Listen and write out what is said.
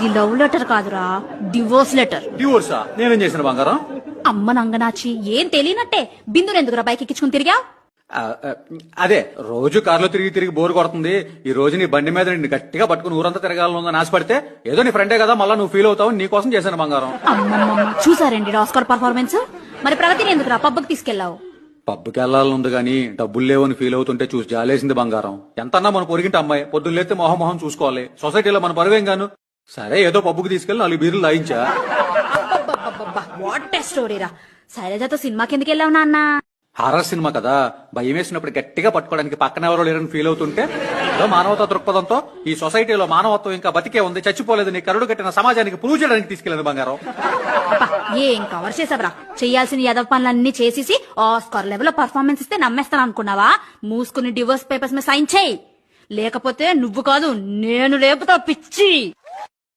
ఇది love letter కాదురా divorce letter. డివోర్సా? నేనేం చేసిన బంగారం? అమ్మ నంగనాచి ఏం తెలియనట్టే బిందును ఎందుకురా బైక్ ఎక్కించుకుని తిరిగా? అదే రోజు కారులో తిరిగి తిరిగి బోర్ కొడుతుంది. ఈ రోజు నీ బండి మీద నిన్ను గట్టిగా పట్టుకుని ఊరంతా తిరగాలని ఆశపడితే ఏదో నీ ఫ్రెండే కదా మళ్ళీ నువ్వు ఫీల్ అవుతావు నీ కోసం చేశాను బంగారం. చూసారండి ఆస్కార్ పర్ఫార్మెన్స్ మరి ప్రగతిని ఎందుకురా పబ్బుకి తీసుకెళ్ళావు పబ్కి వెళ్ళాలనుంది కానీ డబ్బులు లేవని ఫీల్ అవుతుంటే చూసి జాలేసింది బంగారం. ఎంతన్నా మన పొరిగింటి అమ్మాయి పొద్దున్న మొహం మొహం చూసుకోవాలి. సొసైటీలో మన పరువేం గాను? సరే ఏదో పబ్బుకి తీసుకెళ్ళి నాలుగు బీర్లు లాయించా వాట్ స్టోరీరా శైలజతో సినిమాకి ఎందుకు వెళ్ళావు నాన్న? హారర్ సినిమా కదా. భయం వేసినప్పుడు గట్టిగా పట్టుకోవడానికి పక్కన ఎవరో లేరని ఫీల్ అవుతుంటే ఏదో మానవతా దృక్పథంతో ఈ సొసైటీలో మానవత్వం ఇంకా బతికే ఉంది చచ్చిపోలేదు నీ కరుడు కట్టిన సమాజానికి ప్రూవ్ చేయడానికి తీసుకెళ్ళింది బంగారం. ఏం కవర్ చేసావురా? చేయాల్సిన యదవ పనులన్నీ చేసేసి ఆస్కార్ లెవెల్ పర్ఫార్మెన్స్ ఇస్తే నమ్మేస్తాను అనుకున్నావా? మూసుకుని డివోర్స్ పేపర్స్ మీద సైన్ చేయి. లేకపోతే నువ్వు కాదు నేను లేపుతా పిచ్చి!